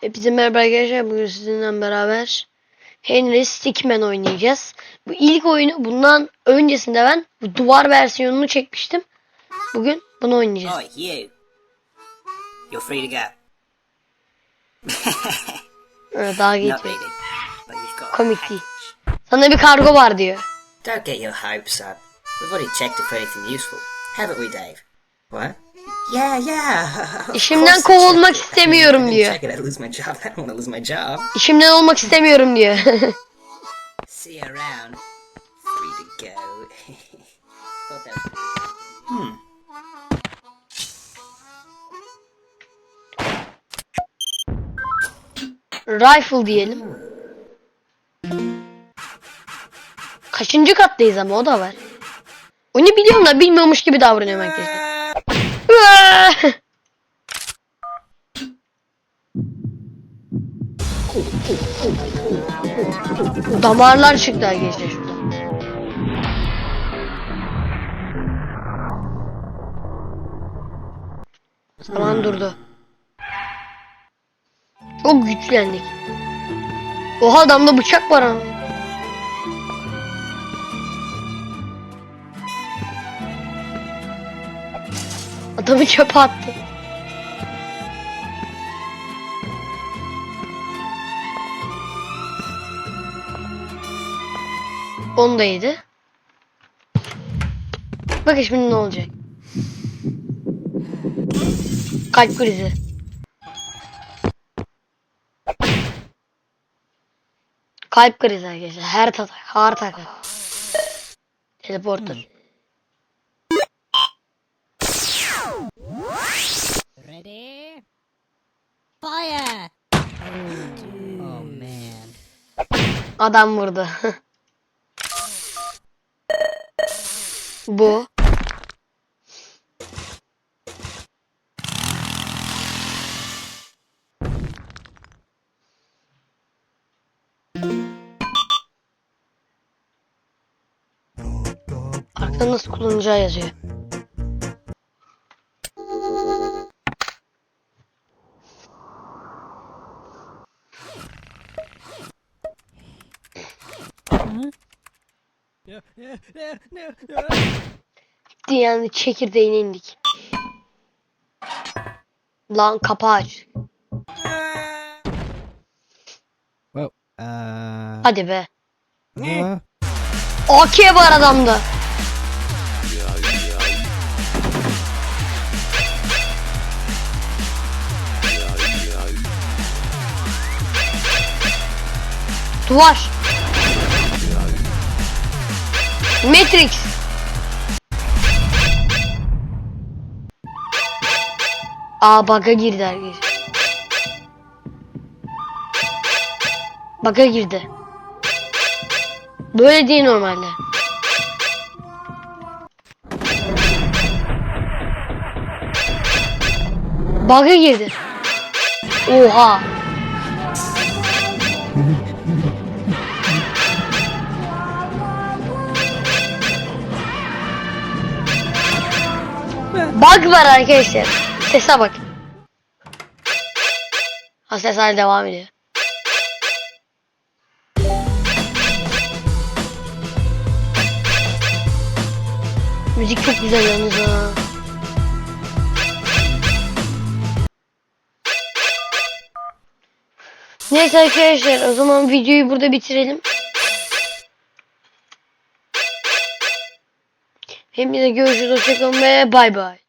Hepinize merhaba arkadaşlar. Bugün sizinle beraber Henry Stickman oynayacağız. Bu ilk oyunu bundan öncesinde ben bu duvar versiyonunu çekmiştim. Bugün bunu oynayacağız. Oi, you. You're free to go. Evet, daha geçiyor. Komik değil. Sana bir kargo var diyor. Don't get your hopes up. We've already checked it for anything useful. Haven't we, Dave? What? Yeah, yeah. İşimden kovulmak istemiyorum diyor. İşimden olmak istemiyorum diyor. See you around. Free to go. Was... Rifle diyelim. Kaçıncı kattayız ama o da var. Onu biliyorum da bilmiyormuş gibi davranıyorum herkese. Damarlar çıktı arkadaşlar şurada. Zaman durdu. Çok güçlendik. Oha adamda bıçak var ama. Adamı çöpe attı. Onu da yedi. Bakın şimdi ne olacak. Kalp krizi. Kalp krizi arkadaşlar. Her atak, heart attack. Teleporter. Ready? Fire! Oh man. Adam vurdu. Bu. Arkada nasıl kullanacağı yazıyor. Yani çekirdeğine indik. Lan kapağı aç. Whoa. Uh. Hadi be. uh, AK var adamda. Duvar. Matrix. Aa bug'a girdi arkadaşlar. Bug'a girdi. Böyle değil normalde. Bug'a girdi. Oha. Bug var arkadaşlar. Sese bak. Ha ses hala devam ediyor. Müzik çok güzel yalnız ha. Neyse arkadaşlar o zaman videoyu burada bitirelim. Hepinize görüşürüz. Hoşçakalın ve bay bay.